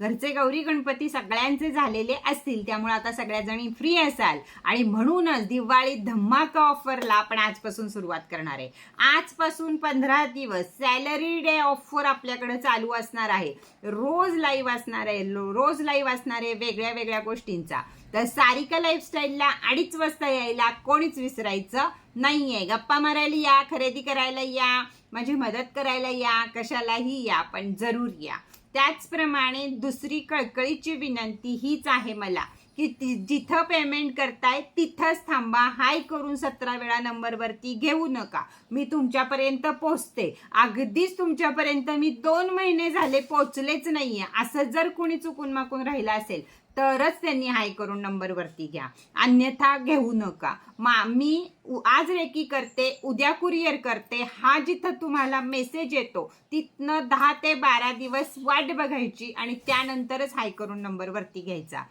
घरचे गौरी गणपती सगळ्यांचे झालेले असतील त्यामुळे आता सगळ्या जणी फ्री असाल. आणि म्हणूनच दिवाळी धमाका ऑफरला आपण आजपासून सुरुवात करणार आहे. आजपासून पंधरा दिवस सॅलरी डे ऑफर आपल्याकडे चालू असणार आहे. रोज लाईव्ह असणार आहे रोज लाईव्ह असणार आहे वेगळ्या वेगळ्या गोष्टींचा. तर सारिका लाईफस्टाईलला अडीच वाजता यायला कोणीच विसरायचं नाहीये. गप्पा मारायला या खरेदी करायला या माझी मदत करायला या कशालाही या पण जरूर या. त्याचप्रमाणे दुसरी कळकळीची विनंती हीच आहे मला की ती जिथं पेमेंट करताय तिथंच थांबा हाय करून सतरा वेळा नंबरवरती घेऊ नका. मी तुमच्यापर्यंत पोहोचते. अगदीच तुमच्यापर्यंत मी दोन महिने झाले पोहोचलेच नाहीये. असं जर कोणी चुकून माकून राहिलं असेल तरच त्यांनी हाय करून नंबरवरती घ्या. अन्यथा घेऊ नका. मा मी आज रेकी करते उद्या कुरिअर करते. हा जिथं तुम्हाला मेसेज येतो तिथनं दहा ते बारा दिवस वाट बघायची आणि त्यानंतरच हाय करून नंबरवरती घ्यायचा.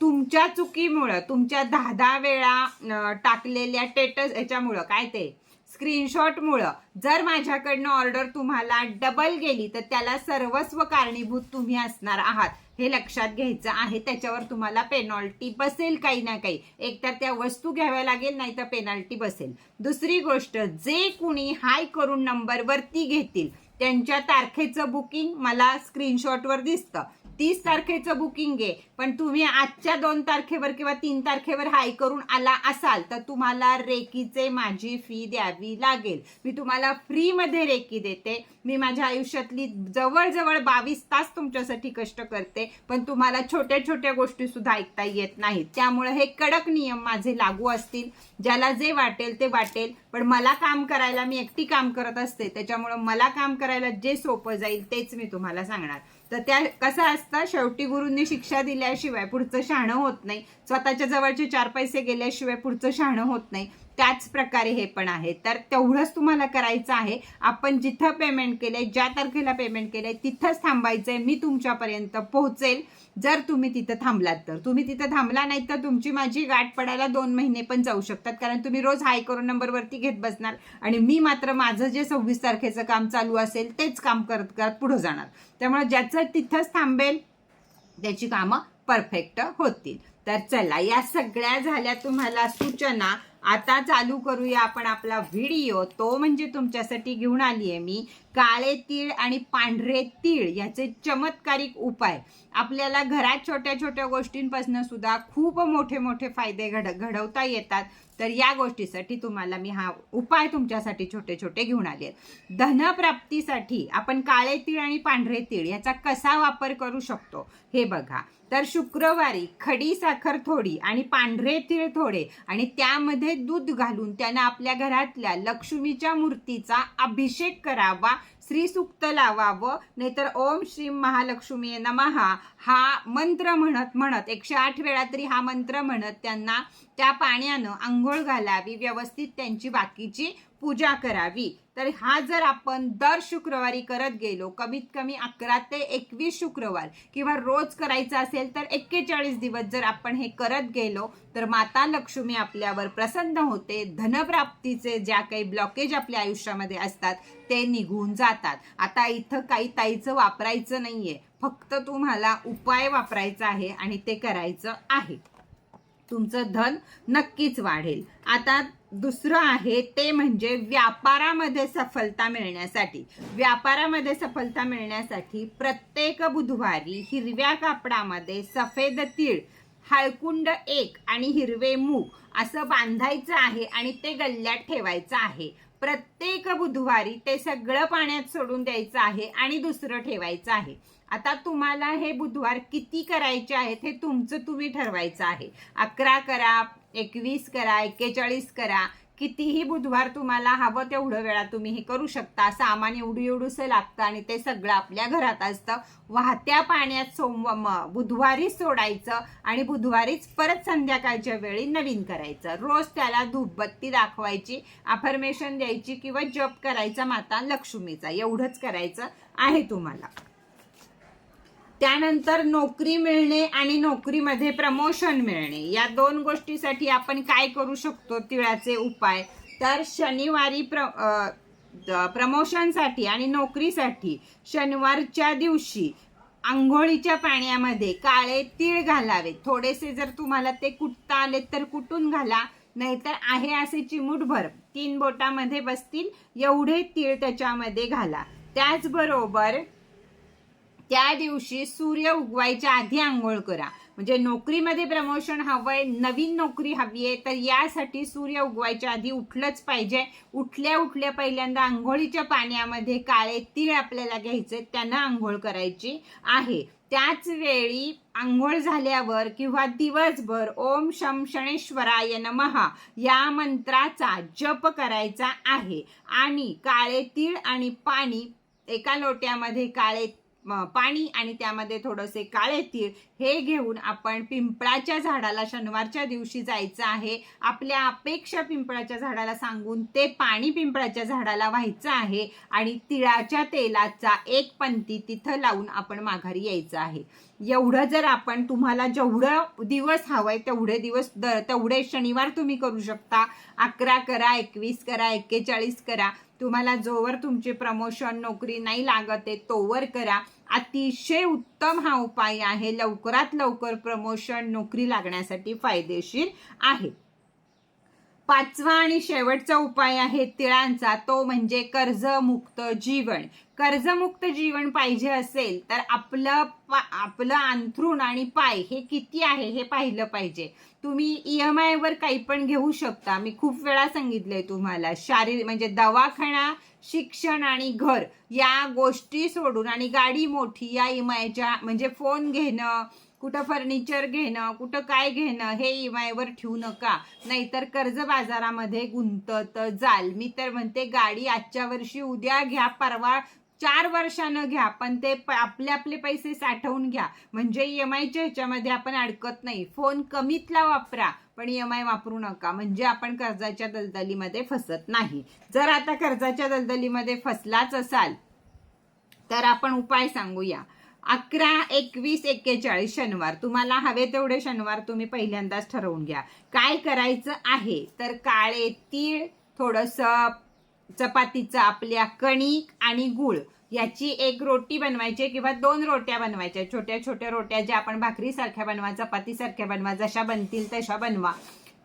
तुमच्या चुकीमुळं तुमच्या दहा दहा वेळा टाकलेल्या टेटस याच्यामुळं काय ते? स्क्रीनशॉटमुळं जर माझ्याकडनं ऑर्डर तुम्हाला डबल गेली तर त्याला सर्वस्व कारणीभूत तुम्ही असणार आहात. हे लक्षात घ्यायचं आहे. त्याच्यावर तुम्हाला पेनॉल्टी बसेल काही ना काही. एकतर त्या वस्तू घ्याव्या लागेल नाही तर पेनल्टी बसेल. दुसरी गोष्ट जे कुणी हाय करून नंबरवरती घेतील त्यांच्या तारखेचं बुकिंग मला स्क्रीनशॉटवर दिसतं. तीस तारखेचं बुकिंग आहे. पण तुम्ही आजच्या दोन तारखेवर किंवा तीन तारखेवर हाय करून आला असाल तर तुम्हाला रेकीचे माझी फी द्यावी लागेल. मी तुम्हाला फ्रीमध्ये रेकी देते. मी माझ्या आयुष्यातली जवळजवळ बावीस तास तुमच्यासाठी कष्ट करते पण तुम्हाला छोट्या छोट्या गोष्टी सुद्धा ऐकता येत नाहीत. त्यामुळे हे कडक नियम माझे लागू असतील. ज्याला जे वाटेल ते वाटेल. पण मला काम करायला मी एकटी काम करत असते. त्याच्यामुळं मला काम करायला जे सोपं जाईल तेच मी तुम्हाला सांगणार. तर त्या कसं असतं शेवटी गुरूंनी शिक्षा दिल्याशिवाय पुढचं शहाणं होत नाही. स्वतःच्या जवळचे चार पैसे गेल्याशिवाय पुढचं शहाणं होत नाही. त्याच प्रकारे हे पण आहे. तर तेवढंच तुम्हाला करायचं आहे. आपण जिथं पेमेंट केलंय ज्या तारखेला पेमेंट केलंय तिथंच थांबायचंय. मी तुमच्यापर्यंत पोहोचेल. जर तुम्ही तिथं थांबलात तर. तुम्ही तिथं थांबला नाही तर तुमची माझी गाठ पडायला दोन महिने पण जाऊ शकतात. कारण तुम्ही रोज हाय करून नंबरवरती घेत बसणार. आणि मी मात्र माझं जे सव्वीस तारखेचं काम चालू असेल तेच काम करत करत पुढे जाणार. त्यामुळे ज्याचं तिथंच थांबेल त्याची कामं परफेक्ट होतील. तर चला या सगळ्या झाल्या तुम्हाला सूचना. आता चालू करूया आपण आपला व्हिडिओ. तो म्हणजे तुमच्यासाठी घेऊन आली आहे मी. काळे तीळ आणि पांढरे तीळ याचे चमत्कारिक उपाय. आपल्याला घरात छोट्या छोट्या गोष्टींपासून सुद्धा खूप मोठे मोठे फायदे घड घडवता येतात. तर या गोष्टीसाठी तुम्हाला मी हा उपाय तुमच्यासाठी छोटे छोटे घेऊन आले आहेत. धनप्राप्तीसाठी आपण काळे तीळ आणि पांढरे तीळ याचा कसा वापर करू शकतो हे बघा. तर शुक्रवारी खडी साखर थोडी आणि पांढरे तीळ थोडे आणि त्यामध्ये दूध घालून त्यानं आपल्या घरातल्या लक्ष्मीच्या मूर्तीचा अभिषेक करावा श्रीसुक्त लावावं. नाहीतर ओम श्री महालक्ष्मी नमहा हा मंत्र म्हणत म्हणत एकशे आठ वेळा तरी हा मंत्र म्हणत त्यांना त्या पाण्यानं आंघोळ घालावी. व्यवस्थित त्यांची बाकीची पूजा करावी. तर हा जर आपण दर शुक्रवारी करत गेलो कमीत कमी अकरा ते एकवीस शुक्रवार किंवा रोज करायचं असेल तर एक्केचाळीस दिवस जर आपण हे करत गेलो तर माता लक्ष्मी आपल्यावर प्रसन्न होते. धनप्राप्तीचे ज्या काही ब्लॉकेज आपल्या आयुष्यामध्ये असतात ते निघून जातात. आता इथं काही ताईचं वापरायचं नाहीये. फक्त तुम्हाला उपाय वापरायचा आहे आणि ते करायचं आहे. तुमचं धन नक्कीच वाढेल. आता दुसरं आहे ते म्हणजे व्यापारामध्ये सफलता मिळण्यासाठी. व्यापारामध्ये सफलता मिळण्यासाठी प्रत्येक बुधवारी हिरव्या कापडामध्ये सफेद तीळ हळकुंड एक आणि हिरवे मूग असं बांधायचं आहे आणि ते गल्ल्यात ठेवायचं आहे. प्रत्येक बुधवारी ते सगळं पाण्यात सोडून द्यायचं आहे आणि दुसरं ठेवायचं आहे. आता तुम्हाला हे बुधवार किती करायचे आहेत हे तुमचं तुम्ही ठरवायचं आहे. अकरा करा एकवीस करा एक्केचाळीस करा कितीही बुधवार तुम्हाला हवं तेवढं वेळा तुम्ही हे करू शकता. सामान एवढं एवढंसं लागतं आणि ते सगळं आपल्या घरात असतं. वाहत्या पाण्यात सोमव बुधवारीच सोडायचं आणि बुधवारीच परत संध्याकाळच्या वेळी नवीन करायचं. रोज त्याला धूपबत्ती दाखवायची अफर्मेशन द्यायची किंवा जप करायचा माता लक्ष्मीचा. एवढंच करायचं आहे तुम्हाला. त्यानंतर नोकरी मिळणे आणि नोकरीमध्ये प्रमोशन मिळणे. या दोन गोष्टीसाठी आपण काय करू शकतो तिळाचे उपाय? तर शनिवारी प्र प्रमोशनसाठी आणि नोकरीसाठी शनिवारच्या दिवशी आंघोळीच्या पाण्यामध्ये काळे तीळ घालावे थोडेसे जर तुम्हाला ते कुटता आले तर कुटून घाला नाहीतर आहे असे चिमूटभर तीन बोटामध्ये बसतील एवढे तीळ त्याच्यामध्ये घाला. त्याचबरोबर त्या दिवशी सूर्य उगवायच्या आधी आंघोळ करा. म्हणजे नोकरीमध्ये प्रमोशन हवंय नवीन नोकरी हवी आहे तर यासाठी सूर्य उगवायच्या आधी उठलंच पाहिजे. उठल्या उठल्या पहिल्यांदा आंघोळीच्या पाण्यामध्ये काळे तीळ आपल्याला घ्यायचे त्यांना आंघोळ करायची आहे. त्याच वेळी आंघोळ झाल्यावर किंवा दिवसभर ओम शम शणेश्वराय नमहा या मंत्राचा जप करायचा आहे. आणि काळे तीळ आणि पाणी एका लोट्यामध्ये काळे पाणी आणि त्यामध्ये थोडंसे काळे तीळ हे घेऊन आपण पिंपळाच्या झाडाला शनिवारच्या दिवशी जायचं आहे. आपल्या अपेक्षा पिंपळाच्या झाडाला सांगून ते पाणी पिंपळाच्या झाडाला व्हायचं आहे आणि तिळाच्या तेलाचा एक पंती तिथं लावून आपण माघारी यायचं आहे. एवढं जर आपण तुम्हाला जेवढं दिवस हवंय तेवढे दिवस दर तेवढे शनिवार तुम्ही करू शकता. अकरा करा एकवीस करा एक्केचाळीस करा. तुम्हाला जोवर तुमचे प्रमोशन नोकरी नाही लागत आहे तोवर करा. अतिशय उत्तम हा उपाय आहे. लवकरात लवकर प्रमोशन नोकरी लागण्यासाठी फायदेशीर आहे. पाचवा आणि शेवटचा उपाय आहे तिळांचा. तो म्हणजे कर्जमुक्त जीवन. कर्जमुक्त जीवन पाहिजे असेल तर आपलं पा- आपलं अंथरूण आणि पाय हे किती आहे हे पाहिलं पाहिजे. तुम्ही ई एम आयवर काही पण घेऊ शकता. मी खूप वेळा सांगितलंय तुम्हाला. शारीरिक म्हणजे दवाखाना शिक्षण आणि घर या गोष्टी सोडून आणि गाडी मोठी या एम आयच्या म्हणजे फोन घेणं कुठं फर्निचर घेणं कुठं काय घेणं हे ईमायवर ठेवू नका. नाहीतर कर्ज बाजारामध्ये गुंतत जाल. मी तर म्हणते गाडी आजच्या वर्षी उद्या घ्या परवा चार वर्षानं घ्या पण ते आपले आपले पैसे साठवून घ्या. म्हणजे ई एम आयच्या ह्याच्यामध्ये आपण अडकत नाही. फोन कमीतला वापरा पण ई एम आय वापरू नका. म्हणजे आपण कर्जाच्या दलदलीमध्ये फसत नाही. जर आता कर्जाच्या दलदलीमध्ये फसलाच असाल तर आपण उपाय सांगूया. अकरा एकवीस एक्केचाळीस शनिवार. तुम्हाला हवे तेवढे शनिवार तुम्ही पहिल्यांदाच ठरवून घ्या. काय करायचं आहे? तर काळे तीळ थोडंसं चपातीचं आपल्या कणिक आणि गुळ. याची एक रोटी बनवायची किंवा दोन रोट्या बनवायच्या. छोट्या छोट्या रोट्या ज्या आपण भाकरीसारख्या बनवा चपातीसारख्या बनवा जशा बनतील तशा बनवा.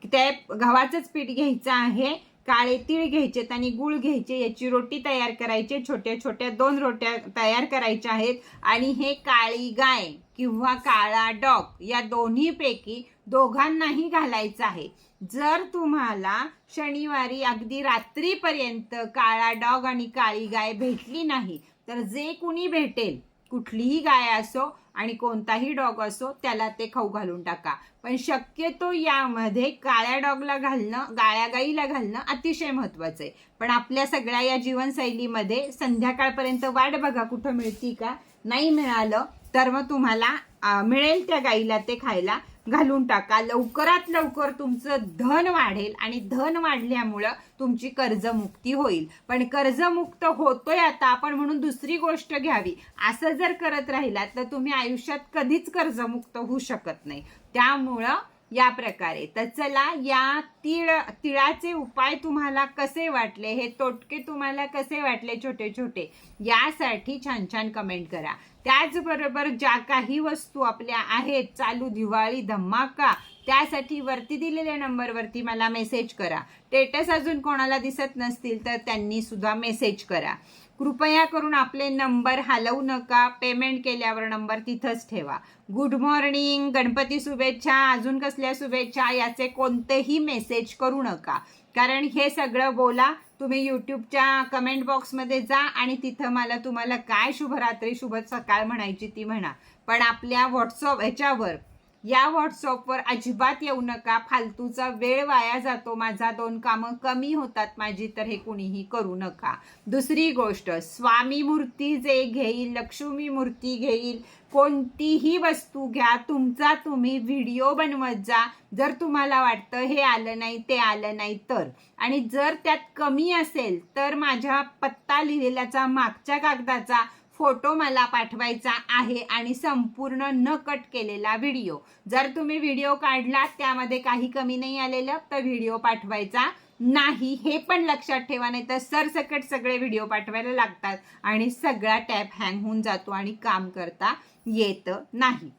ते गव्हाचंच पीठ घ्यायचं आहे. काळे तीळ घ्यायचे आणि गुळ घ्यायचे. याची रोटी तयार करायची. छोट्या छोट्या दोन रोट्या तयार करायच्या आहेत. आणि हे काळी गाय किंवा काळा डॉग या दोन्हीपैकी दोघांनाही घालायचं आहे. जर तुम्हाला शनिवारी अगदी रात्रीपर्यंत काळा डॉग आणि काळी गाय भेटली नाही तर जे कुणी भेटेल कुठलीही गाय असो आणि कोणताही डॉग असो त्याला ते खाऊ घालून टाका. पण शक्यतो यामध्ये काळ्या डॉगला घालणं गाळ्या गाईला घालणं अतिशय महत्वाचं आहे. पण आपल्या सगळ्या या जीवनशैलीमध्ये संध्याकाळपर्यंत वाट बघा कुठं मिळती का? नाही मिळालं तर मग तुम्हाला मिळेल त्या गाईला ते खायला. घालून टाका. लवकरात लवकर तुमचं धन वाढेल आणि धन वाढल्यामुळं तुमची कर्जमुक्ती होईल. पण कर्जमुक्त होतोय आता आपण म्हणून दुसरी गोष्ट घ्यावी. असं जर करत राहिलात तर तुम्ही आयुष्यात कधीच कर्जमुक्त होऊ शकत नाही. त्यामुळं या प्रकारे. तर चला या तिळ तिळाचे उपाय तुम्हाला कसे वाटले हे तोटके तुम्हाला कसे वाटले छोटे छोटे यासाठी छान छान कमेंट करा. त्याचबरोबर ज्या काही वस्तू आपल्या आहेत चालू दिवाळी धमाका त्यासाठी वरती दिलेल्या नंबरवरती मला मेसेज करा. स्टेटस अजून कोणाला दिसत नसतील तर त्यांनी सुद्धा मेसेज करा. कृपया करून आपले नंबर हलवू नका. पेमेंट केल्यावर नंबर तिथंच ठेवा. गुड मॉर्निंग गणपती शुभेच्छा. अजून कसल्या शुभेच्छा? याचे कोणतेही मेसेज करू नका. कारण हे सगळं बोला तुम्ही यूट्यूबच्या कमेंट बॉक्समध्ये जा आणि तिथं मला तुम्हाला काय शुभरात्री शुभ सकाळ म्हणायची ती म्हणा. पण आपल्या व्हॉट्सअप ह्याच्यावर या व्हॉट्सअपवर अजिबात येऊ नका. फालतूचा वेळ वाया जातो. माझा दोन कामं कमी होतात माझी तर हे कुणीही करू नका. दुसरी गोष्ट स्वामी मूर्ती जे घेईल लक्ष्मी मूर्ती घेईल कोणतीही वस्तू घ्या तुमचा तुम्ही व्हिडिओ बनवत जा. जर तुम्हाला वाटतं हे आलं नाही ते आलं नाही तर. आणि जर त्यात कमी असेल तर माझ्या पत्ता लिहिलेल्याचा मागच्या कागदाचा फोटो मला पाठवायचा आहे आणि संपूर्ण न कट केलेला व्हिडिओ. जर तुम्ही व्हिडिओ काढलात त्यामध्ये काही कमी नाही आलेलं तर व्हिडिओ पाठवायचा नाही हे पण लक्षात ठेवा नाही तर सरसकट सगळे व्हिडिओ पाठवायला लागतात आणि सगळा टॅप हँग होऊन जातो आणि काम करता येत नाही.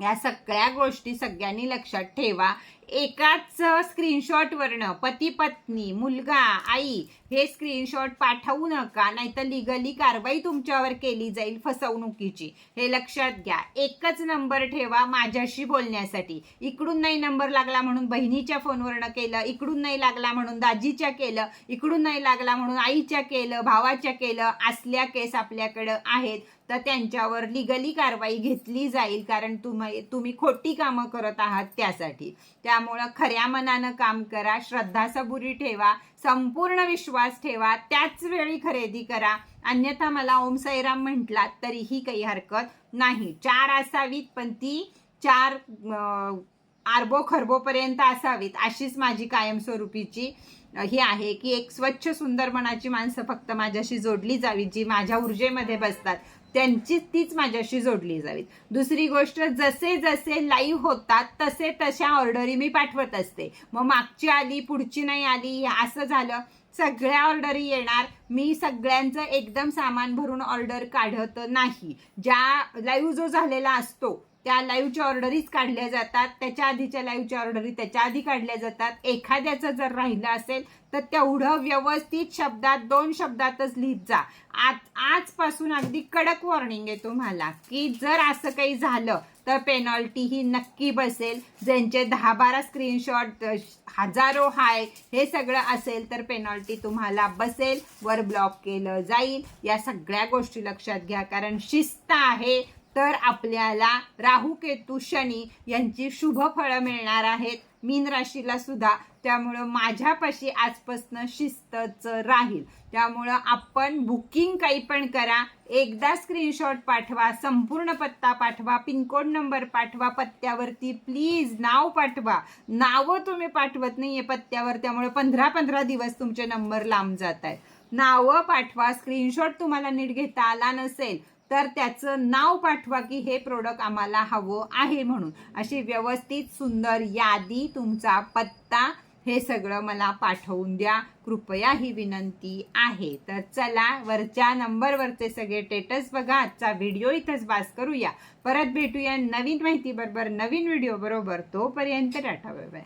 या सगळ्या गोष्टी सगळ्यांनी लक्षात ठेवा. एकाच स्क्रीनशॉटवरनं पती पत्नी मुलगा आई हे स्क्रीनशॉट पाठवू नका नाहीतर लिगली कारवाई तुमच्यावर केली जाईल फसवणुकीची. हे लक्षात घ्या. एकच नंबर ठेवा माझ्याशी बोलण्यासाठी. इकडून नाही नंबर लागला म्हणून बहिणीच्या फोनवरनं केलं इकडून नाही लागला म्हणून दाजीच्या केलं इकडून नाही लागला म्हणून आईच्या केलं भावाच्या केलं असल्या केस आपल्याकडं आहेत तर त्यांच्यावर लिगली कारवाई घेतली जाईल कारण तुम्ही तुम्ही खोटी कामं करत आहात त्यासाठी. त्यामुळं खऱ्या मनानं काम करा श्रद्धा सबुरी ठेवा संपूर्ण विश्वास ठेवा त्याच वेळी खरेदी करा. अन्यथा मला ओम साईराम म्हटलात तरीही काही हरकत नाही. चार असावीत पण ती चार आरबो खरबोपर्यंत असावीत अशीच माझी कायमस्वरूपीची ही आहे की एक स्वच्छ सुंदर मनाची माणसं फक्त माझ्याशी जोडली जावीत जी माझ्या ऊर्जेमध्ये बसतात. त्यांची तीच माझ्याशी जोडली जावीत. दुसरी गोष्ट जसे जसे लाईव्ह होतात तसे तशा ऑर्डरी मी पाठवत असते. मग मागची आली पुढची नाही आली असं झालं सगळ्या ऑर्डरी येणार. मी सगळ्यांचं एकदम सामान भरून ऑर्डर काढत नाही. ज्या लाईव्ह जो झालेला असतो त्या लाईव्हच्या ऑर्डरीच काढल्या जातात. त्याच्या आधीच्या लाईव्हच्या ऑर्डरी त्याच्या आधी काढल्या जातात. एखाद्याचं जर राहिलं असेल तर तेवढं व्यवस्थित शब्दात दोन शब्दातच लिहित जा. आज आजपासून अगदी कडक वॉर्निंग आहे तुम्हाला की जर असं काही झालं तर पेनॉल्टी ही नक्की बसेल. ज्यांचे दहा बारा स्क्रीनशॉट हजारो हाय हे सगळं असेल तर पेनॉल्टी तुम्हाला बसेल वर ब्लॉक केलं जाईल. या सगळ्या गोष्टी लक्षात घ्या कारण शिस्त आहे तर आपल्याला राहू केतू शनी यांची शुभ फळं मिळणार आहेत. मीन राशीला सुद्धा त्यामुळं माझ्यापाशी आजपासनं शिस्तच राहील. त्यामुळं आपण बुकिंग काही पण करा. एकदा स्क्रीनशॉट पाठवा संपूर्ण पत्ता पाठवा पिनकोड नंबर पाठवा पत्त्यावरती प्लीज नाव पाठवा. नावं तुम्ही पाठवत नाहीये पत्त्यावर त्यामुळे पंधरा पंधरा दिवस तुमचे नंबर लांब जात आहेत नावं पाठवा स्क्रीनशॉट तुम्हाला नीट घेता आला नसेल तर त्याचं नाव पाठवा की हे प्रोडक्ट आम्हाला हवं आहे म्हणून. अशी व्यवस्थित सुंदर यादी तुमचा पत्ता हे सगळं मला पाठवून द्या. कृपया ही विनंती आहे. तर चला वरच्या नंबरवरचे सगळे टेटस बघा. आजचा व्हिडिओ इथंच बास करूया. परत भेटूया नवीन माहिती बरोबर नवीन व्हिडिओ बरोबर. तोपर्यंत टाटा बाय बाय